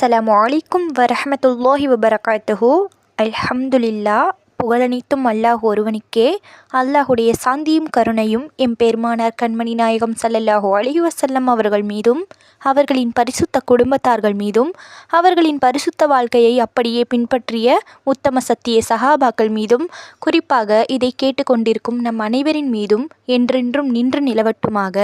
அஸ்ஸலாமு வலைக்கும் வரஹ்மத்துல்லாஹி வபரகாத்துஹு. அல்ஹம்துலில்லா புகழனைத்தும் அல்லாஹ் ஒருவனுக்கே. அல்லாஹுடைய சாந்தியும் கருணையும் எம் பெருமானார் கண்மணி நாயகம் சல்லல்லாஹு அலி வசல்லம் அவர்கள் மீதும் அவர்களின் பரிசுத்த குடும்பத்தார்கள் மீதும் அவர்களின் பரிசுத்த வாழ்க்கையை அப்படியே பின்பற்றிய உத்தம சத்திய சஹாபாக்கள் மீதும் குறிப்பாக இதை கேட்டுக்கொண்டிருக்கும் நம் அனைவரின் மீதும் என்றென்றும் நின்று நிலவட்டுமாக.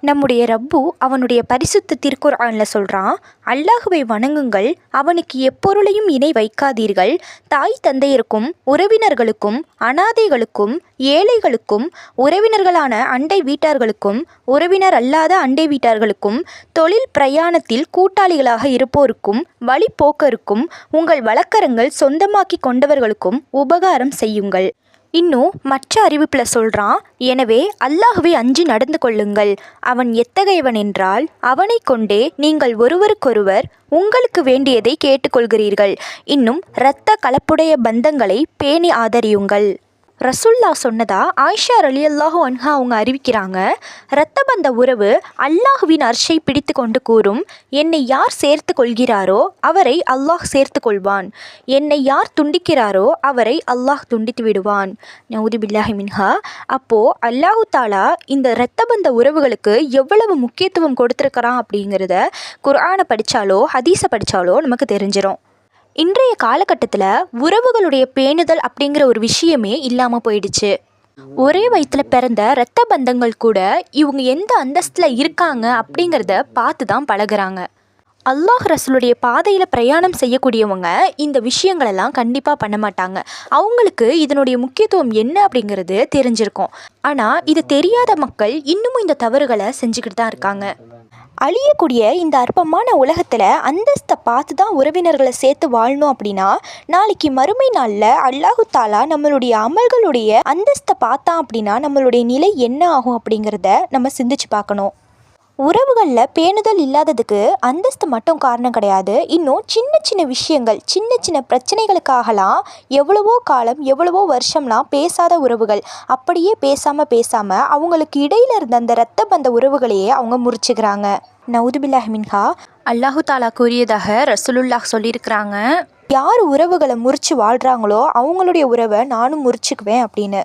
நம்முடைய ரப்பு அவனுடைய பரிசுத்த திருக்குறானில் சொல்கிறான் அல்லாஹுவை வணங்குங்கள் அவனுக்கு எப்பொருளையும் இணை வைக்காதீர்கள். தாய் தந்தையருக்கும் உறவினர்களுக்கும் அனாதைகளுக்கும் ஏழைகளுக்கும் உறவினர்களான அண்டை வீட்டார்களுக்கும் உறவினர் அல்லாத அண்டை வீட்டார்களுக்கும் தொழில் பிரயாணத்தில் கூட்டாளிகளாக இருப்போருக்கும் வழிப்போக்கருக்கும் உங்கள் வழக்கரங்கள் சொந்தமாக்கி கொண்டவர்களுக்கும் உபகாரம் செய்யுங்கள். இன்னும் மற்ற அறிவிப்பில் சொல்கிறான் எனவே அல்லாஹுவை அஞ்சி நடந்து கொள்ளுங்கள். அவன் எத்தகையவன் என்றால் அவனை கொண்டே நீங்கள் ஒருவருக்கொருவர் உங்களுக்கு வேண்டியதை கேட்டுக்கொள்கிறீர்கள். இன்னும் இரத்த கலப்புடைய பந்தங்களை பேணி ஆதரியுங்கள். ரசுல்லா சொன்னதா ஆயிஷா அலி அல்லாஹு அன்ஹா அவங்க அறிவிக்கிறாங்க இரத்தபந்த உறவு அல்லாஹுவின் அர்ஷை பிடித்து கொண்டு கூறும் என்னை யார் சேர்த்து கொள்கிறாரோ அவரை அல்லாஹ் சேர்த்து கொள்வான். என்னை யார் துண்டிக்கிறாரோ அவரை அல்லாஹ் துண்டித்து விடுவான். நவுது பில்லாஹி மின்ஹா. அப்போது அல்லாஹு தாலா இந்த இரத்தபந்த உறவுகளுக்கு எவ்வளவு முக்கியத்துவம் கொடுத்துருக்கிறான் அப்படிங்கிறத குர்ஆனை படித்தாலோ ஹதீஸை படித்தாலோ நமக்கு தெரிஞ்சிடும் இன்றைய காலகட்டத்தில் உறவுகளுடைய பேணுதல் அப்படிங்கிற ஒரு விஷயமே இல்லாமல் போயிடுச்சு. ஒரே வயிற்றில் பிறந்த இரத்த பந்தங்கள் கூட இவங்க எந்த அந்தஸ்தில் இருக்காங்க அப்படிங்கிறத பார்த்து தான் பழகுறாங்க. அல்லாஹ் ரசூலுடைய பாதையில் பிரயாணம் செய்யக்கூடியவங்க இந்த விஷயங்களெல்லாம் கண்டிப்பாக பண்ண மாட்டாங்க. அவங்களுக்கு இதனுடைய முக்கியத்துவம் என்ன அப்படிங்கிறது தெரிஞ்சிருக்கும். ஆனால் இது தெரியாத மக்கள் இன்னமும் இந்த தவறுகளை செஞ்சுக்கிட்டு தான் இருக்காங்க. அழியக்கூடிய இந்த அற்பமான உலகத்தில் அந்தஸ்தை பார்த்து தான் உறவினர்களை சேர்த்து வாழணும் அப்படின்னா நாளைக்கு மறுமை நாளில் அல்லாஹு தாலா நம்மளுடைய அமல்களுடைய அந்தஸ்தை பார்த்தான் அப்படின்னா நம்மளுடைய நிலை என்ன ஆகும் அப்படிங்கிறத நம்ம சிந்திச்சு பார்க்கணும். உறவுகளில் பேணுதல் இல்லாததுக்கு அந்தஸ்து மட்டும் காரணம் கிடையாது. இன்னும் சின்ன சின்ன விஷயங்கள் சின்ன சின்ன பிரச்சனைகளுக்காகலாம் எவ்வளவோ காலம் எவ்வளவோ வருஷம்லாம் பேசாத உறவுகள். அப்படியே பேசாமல் பேசாமல் அவங்களுக்கு இடையில இருந்த அந்த இரத்த பந்த உறவுகளையே அவங்க முறிச்சுக்கிறாங்க. நவுதுபில்லாஹ் மின்ஹா. அல்லாஹு தாலா கூறியதாக ரசூலுல்லாஹ் சொல்லியிருக்கிறாங்க. யார் உறவுகளை முறிச்சு வாழ்கிறாங்களோ அவங்களுடைய உறவை நானும் முறிச்சுக்குவேன் அப்படின்னு.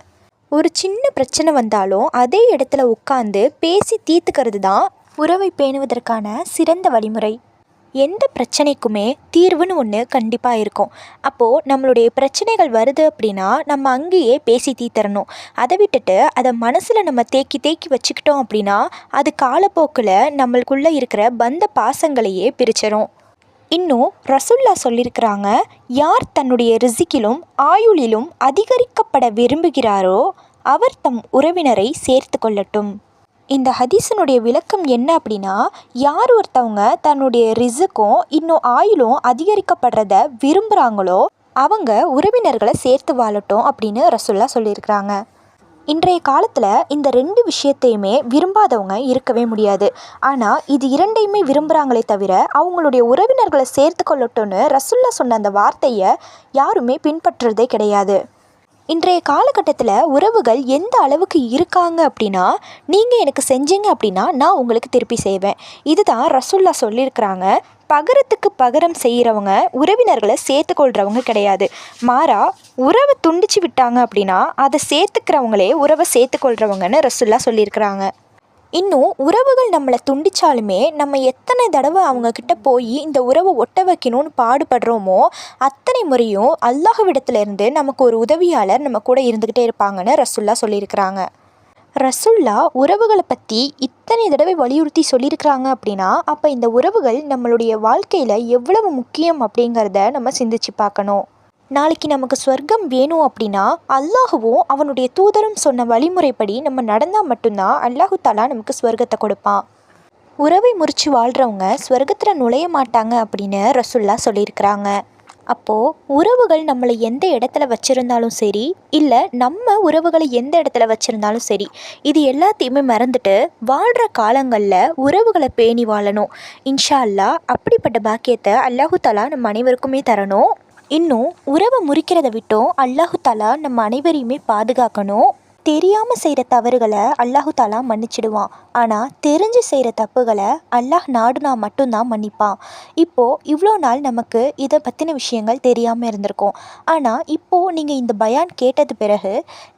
ஒரு சின்ன பிரச்சனை வந்தாலும் அதே இடத்துல உட்காந்து பேசி தீர்த்துக்கிறது தான் உறவை பேணுவதற்கான சிறந்த வழிமுறை. எந்த பிரச்சனைக்குமே தீர்வுன்னு ஒன்று கண்டிப்பாக இருக்கும். அப்போது நம்மளுடைய பிரச்சனைகள் வருது அப்படின்னா நம்ம அங்கேயே பேசி தீர்த்தரணும். அதை விட்டுட்டு அதை மனசில் நம்ம தேக்கி தேக்கி வச்சுக்கிட்டோம் அப்படின்னா அது காலப்போக்கில் நம்மளுக்குள்ளே இருக்கிற பந்த பாசங்களையே பிரிச்சிடும் இன்னும் ரசுல்லா சொல்லியிருக்கிறாங்க யார் தன்னுடைய ரிசிக்கிலும் ஆயுளிலும் அதிகரிக்கப்பட விரும்புகிறாரோ அவர் தம் உறவினரை சேர்த்து கொள்ளட்டும். இந்த ஹதீஸினுடைய விளக்கம் என்ன அப்படின்னா யார் ஒருத்தவங்க தன்னுடைய ரிசுக்கும் இன்னும் ஆயுளும் அதிகரிக்கப்படுறத விரும்புகிறாங்களோ அவங்க உறவினர்களை சேர்த்து வாழட்டும் அப்படின்னு ரசுல்லா சொல்லியிருக்கிறாங்க. இன்றைய காலத்தில் இந்த ரெண்டு விஷயத்தையுமே விரும்பாதவங்க இருக்கவே முடியாது. ஆனால் இது இரண்டையுமே விரும்புகிறாங்களே தவிர அவங்களுடைய உறவினர்களை சேர்த்து கொள்ளட்டும்னு ரசுல்லா சொன்ன அந்த வார்த்தையை யாருமே பின்பற்றுறதே கிடையாது. இன்றைய காலகட்டத்தில் உறவுகள் எந்த அளவுக்கு இருக்காங்க அப்படின்னா நீங்கள் எனக்கு செஞ்சீங்க அப்படின்னா நான் உங்களுக்கு திருப்பி செய்வேன். இதுதான் ரசுல்லா சொல்லியிருக்கிறாங்க. பகரத்துக்கு பகரம் செய்கிறவங்க உறவினர்களை சேர்த்துக்கொள்கிறவங்க கிடையாது. மாறா உறவை துண்டிச்சு விட்டாங்க அப்படின்னா அதை சேர்த்துக்கிறவங்களே உறவை சேர்த்துக்கொள்கிறவங்கன்னு ரசுல்லா சொல்லியிருக்கிறாங்க. இன்னும் உறவுகள் நம்மளை துண்டிச்சாலுமே நம்ம எத்தனை தடவை அவங்கக்கிட்ட போய் இந்த உறவை ஒட்ட வைக்கணும்னு பாடுபடுறோமோ அத்தனை முறையும் அல்லாஹுவிடத்துலேருந்து நமக்கு ஒரு உதவியாளர் நம்ம கூட இருந்துக்கிட்டே இருப்பாங்கன்னு ரசுல்லா சொல்லியிருக்கிறாங்க. ரசுல்லா உறவுகளை பற்றி இத்தனை தடவை வலியுறுத்தி சொல்லியிருக்கிறாங்க அப்படின்னா அப்போ இந்த உறவுகள் நம்மளுடைய வாழ்க்கையில் எவ்வளவு முக்கியம் அப்படிங்கிறத நம்ம சிந்திச்சு பார்க்கணும். நாளைக்கு நமக்கு ஸ்வர்க்கம் வேணும் அப்படின்னா அல்லாஹுவும் அவனுடைய தூதரும் சொன்ன வழிமுறைப்படி நம்ம நடந்தால் மட்டும்தான் அல்லாஹு தாலா நமக்கு ஸ்வர்க்கத்தை கொடுப்பான். உறவை முறித்து வாழ்கிறவங்க ஸ்வர்க்கத்தில் நுழைய மாட்டாங்க அப்படின்னு ரசுல்லா சொல்லியிருக்கிறாங்க. அப்போது உறவுகள் நம்மளை எந்த இடத்துல வச்சுருந்தாலும் சரி இல்லை நம்ம உறவுகளை எந்த இடத்துல வச்சுருந்தாலும் சரி இது எல்லாத்தையுமே மறந்துட்டு வாழ்கிற காலங்களில் உறவுகளை பேணி வாழணும். இன்ஷா அல்லா அப்படிப்பட்ட பாக்கியத்தை அல்லாஹு தலா நம்ம அனைவருக்குமே தரணும். இன்னும் உறவை முறிக்கிறத விட்டோம் அல்லாஹு தாலா நம்ம அனைவரையுமே பாதுகாக்கணும். தெரியாமல் செய்கிற தவறுகளை அல்லாஹு தாலா மன்னிச்சிடுவான். ஆனால் தெரிஞ்சு செய்கிற தப்புகளை அல்லாஹ் நாடுனா மட்டும்தான் மன்னிப்பான். இப்போது இவ்வளோ நாள் நமக்கு இதை பற்றின விஷயங்கள் தெரியாமல் இருந்திருக்கும். ஆனால் இப்போது நீங்கள் இந்த பயான் கேட்டது பிறகு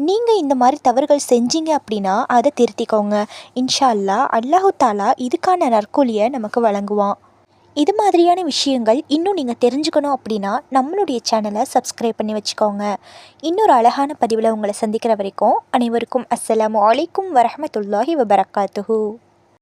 நீங்கள் இந்த மாதிரி தவறுகள் செஞ்சீங்க அப்படின்னா அதை திருத்திக்கோங்க. இன்ஷா அல்லா அல்லாஹு தாலா இதுக்கான நற்கூலியை நமக்கு வழங்குவான். இது மாதிரியான விஷயங்கள் இன்னும் நீங்கள் தெரிஞ்சுக்கணும் அப்படின்னா நம்மளுடைய சேனலை சப்ஸ்கிரைப் பண்ணி வச்சுக்கோங்க. இன்னொரு அழகான பதிவில் உங்களை சந்திக்கிற வரைக்கும் அனைவருக்கும் அஸ்ஸலாமு அலைக்கும் வரமத்துல்லாஹி வபரகாத்துஹூ.